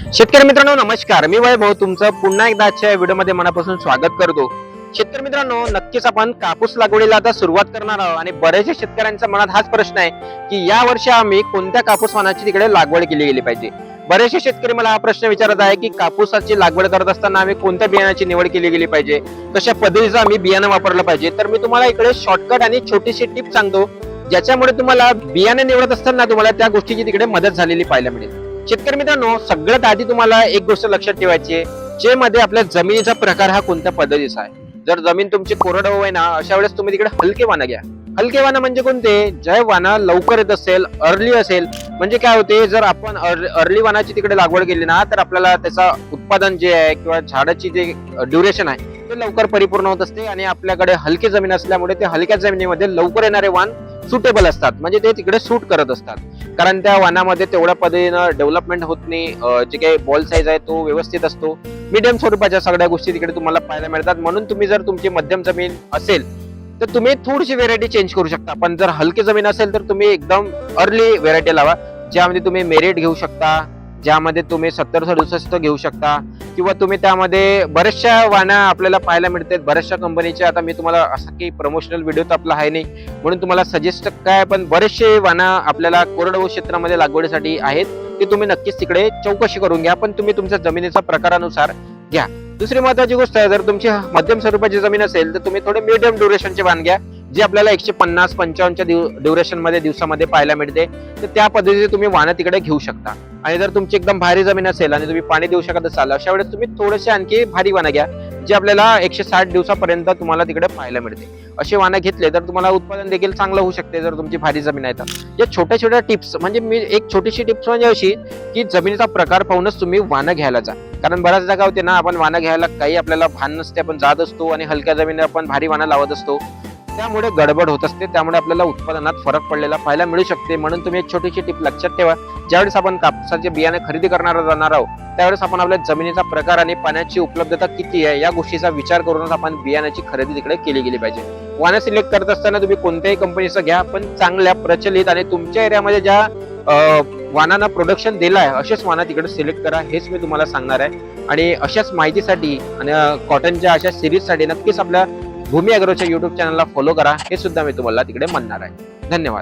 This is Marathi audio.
शेतकरी मित्रांनो नमस्कार. मी वैभव तुमचं पुन्हा एकदा आजच्या व्हिडिओमध्ये मनापासून स्वागत करतो. शेतकरी मित्रांनो नक्कीच आपण कापूस लागवडीला आता सुरुवात करणार आहोत आणि बऱ्याचशा शेतकऱ्यांच्या मनात हाच प्रश्न आहे की या वर्षी आम्ही कोणत्या कापूस वाहनाची तिकडे लागवड केली गेली पाहिजे? बरेचसे शेतकरी मला हा प्रश्न विचारत आहे की कापूसाची लागवड करत असताना आम्ही कोणत्या बियाण्याची निवड केली गेली पाहिजे? कशा पद्धतीचं आम्ही बियाणं वापरलं पाहिजे. तर मी तुम्हाला इकडे शॉर्टकट आणि छोटीशी टिप सांगतो ज्याच्यामुळे तुम्हाला बियाणे निवडत असताना तुम्हाला त्या गोष्टीची तिकडे मदत झालेली पाहायला मिळेल. शेतकरी मित्रांनो सगळ्यात आधी तुम्हाला एक गोष्ट लक्षात ठेवायची आहे. जे मध्ये आपल्या जमिनीचा प्रकार हा कोणत्या पद्धतीचा आहे? जर जमीन तुमची कोरडवाहू आहे ना अशा वेळेस तुम्ही तिकडे हलके वाना घ्या. हलके वाना म्हणजे कोणते? जे वाना लवकर येत असेल अर्ली असेल. म्हणजे काय होते? जर आपण अर्ली वानाची तिकडे लागवड केली ना तर आपल्याला त्याचा उत्पादन जे आहे किंवा झाडाची जे ड्युरेशन आहे ते लवकर परिपूर्ण होत असते आणि आपल्याकडे हलकी जमीन असल्यामुळे ते हलक्या जमिनीमध्ये लवकर येणारे वाण सुटेबल असतात. म्हणजे ते तिकडे सूट करत असतात. कारण त्या वानामध्ये तेवढ्या पद्धतीनं डेव्हलपमेंट होत नाही. जे काही बॉल साईज आहे तो व्यवस्थित असतो. मीडियम स्वरूपाच्या सगळ्या गोष्टी तिकडे तुम्हाला पाहायला मिळतात. म्हणून तुम्ही जर तुमची मध्यम जमीन असेल तर तुम्ही थोडीशी व्हेरायटी चेंज करू शकता. पण जर हलकी जमीन असेल तर तुम्ही एकदम अर्ली व्हेरायटी लावा. ज्यामध्ये तुम्ही मेरिट घेऊ शकता. ज्यामध्ये तुम्ही सत्तर सदुसष्ट घेऊ शकता किंवा तुम्ही त्यामध्ये बऱ्याचशा वाण्या आपल्याला पाहायला मिळतात. बऱ्याचशा कंपनीच्या आता मी तुम्हाला असं काही प्रमोशनल व्हिडिओ तर आपला आहे नाही. म्हणून तुम्हाला सजेस्ट काय पण बरेचसे वाना आपल्याला कोरडवाहू क्षेत्रामध्ये लागवडीसाठी आहेत. ते तुम्ही नक्कीच तिकडे चौकशी करून घ्या पण तुम्ही तुमच्या जमिनीचा प्रकारानुसार घ्या. दुसरी महत्वाची गोष्ट आहे जर तुमची मध्यम स्वरूपाची जमीन असेल तर तुम्ही थोडे मिडियम ड्युरेशनचे वाण घ्या. जे आपल्याला एकशे पन्नास पंचावन्नच्या दिव ड्युरेशनमध्ये दिवसामध्ये पाहायला मिळते तर त्या पद्धतीने तुम्ही वाणं तिकडे घेऊ शकता. आणि जर तुमची एकदम भारी जमीन असेल आणि तुम्ही पाणी देऊ शकत असाल अशा वेळेस तुम्ही थोडेसे आणखी भारी वाणं घ्या जे आपल्याला एकशे साठ दिवसापर्यंत तुम्हाला तिकडे पाहायला मिळते. असे वाणं घेतले तर तुम्हाला उत्पादन देखील चांगलं होऊ शकते जर तुमची भारी जमीन आहे तर. या छोट्या छोट्या टिप्स म्हणजे मी एक छोटीशी टिप्स म्हणजे अशी की जमिनीचा प्रकार पाहूनच तुम्ही वाणं घ्यायला जा. कारण बऱ्याच जागा होते ना आपण वाणं घ्यायला काही आपल्याला भान नसते आपण जात असतो आणि हलक्या जमिनीवर आपण भारी वाणं लावत असतो. त्यामुळे गडबड होत असते त्यामुळे आपल्याला उत्पादनात फरक पडलेला पाहायला मिळू शकते. म्हणून तुम्ही एक छोटीशी टिप लक्षात ठेवा. ज्यावेळेस आपण कापसाचे बियाणे खरेदी करणार जाणार आहोत त्यावेळेस आपण आपल्या जमिनीचा प्रकार आणि पाण्याची उपलब्धता किती आहे या गोष्टीचा विचार करूनच आपण बियाण्याची खरेदी तिकडे केली गेली पाहिजे. वाणं सिलेक्ट करत असताना तुम्ही कोणत्याही कंपनीचं घ्या पण चांगल्या प्रचलित आणि तुमच्या एरियामध्ये ज्या वाहनांना प्रोडक्शन दिलं आहे असेच वाणं तिकडे सिलेक्ट करा हेच मी तुम्हाला सांगणार आहे. आणि अशाच माहितीसाठी आणि कॉटनच्या अशा सिरीजसाठी नक्कीच आपल्या भूमी अग्रोच्या युट्यूब चॅनलला फॉलो करा. हे सुद्धा मी तुम्हाला तिकडे म्हणणार आहे. धन्यवाद.